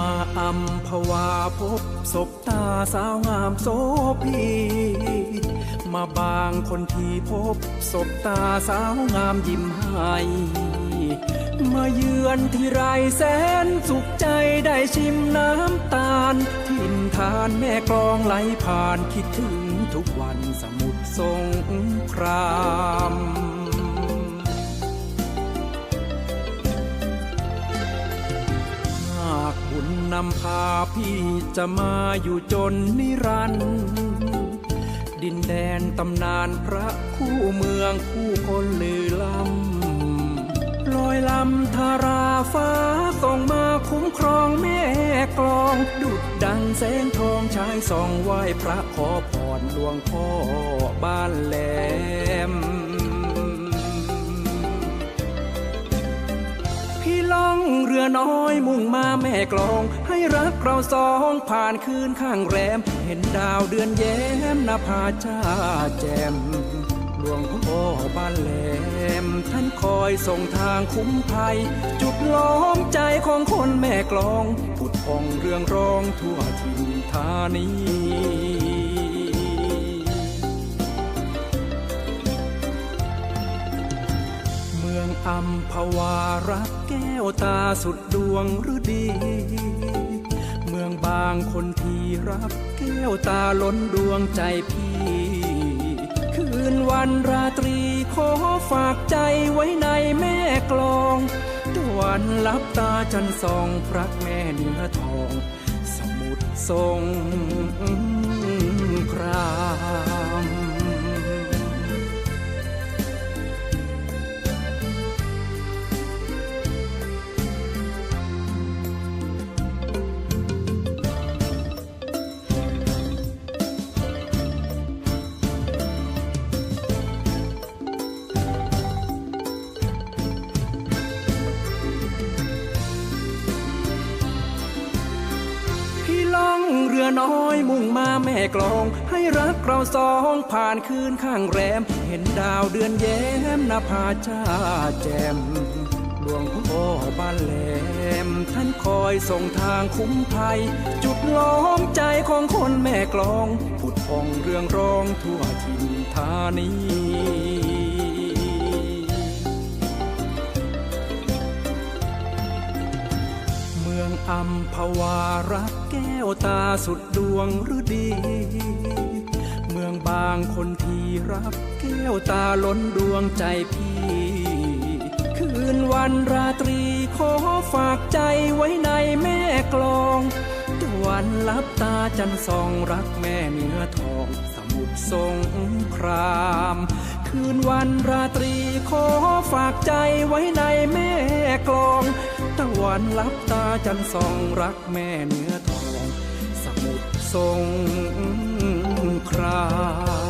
มาอำภาวาพบศพตาสาวงามโสพี มาบางคนที่พบศพตาสาวงามยิ้มให้มาเยือนที่ไรแสนสุขใจได้ชิมน้ำตาล ทินทานแม่กลองไหลผ่านคิดถึงทุกวันสมุทรสงครามำพาพี่จะมาอยู่จนนิรันดร์ดินแดนตำนานพระคู่เมืองคู่คนลือลำลอยลำทาราฟ้าส่งมาคุ้มครองแม่กลอง ดุดดังแสงทองชายส่องไหว้พระขอพรหลวงพ่อบ้านแหล น้อยมุ่งมาแม่กลอง ให้รักเราสองผ่านคืนข้างแรม เห็นดาวเดือนแย้มนภาจ้าแจ่มหลวงพ่อบ้านแหลม ท่านคอยส่งทางคุ้มภัย จุดล้อมใจของคนแม่กลองผุดพองเรื่องร้องทั่วถิ่นธานี อัมพวารักแก้วตาสุดดวงฤดี เมืองบางคนที่รักแก้วตาล้นดวงใจพี่ คืนวันราตรีขอฝากใจไว้ในแม่กลองตะวันลับตาจันทร์ส่องพระแม่เนื้อทอง สมุทรทรงครา รือน้อยมุ่งมาแม่กลอง ให้รักเราสองผ่านคืนข้างแรม เห็นดาวเดือนแย้มนภาจ้าแจ่มหลวงพ่อบ้านแหลม ท่านคอยส่งทางคุ้มภัย จุดล้อมใจของคนแม่กลอง ผุดพองเรื่องร้องทั่วถิ่นธานี อัมพวารักแก้วตาสุดดวงฤดี เมืองบางคนที่รักแก้วตาล้นดวงใจพี่ คืนวันราตรีขอฝากใจไว้ในแม่กลองตะวันลับตาจันทร์ส่องรักแม่เนื้อทองสมุทรสงคราม คืนวันราตรีขอฝากใจไว้ในแม่กลอง ตะวันลับตาจันทร์ส่องรักแม่เนื้อทอง สมุทรสงคราม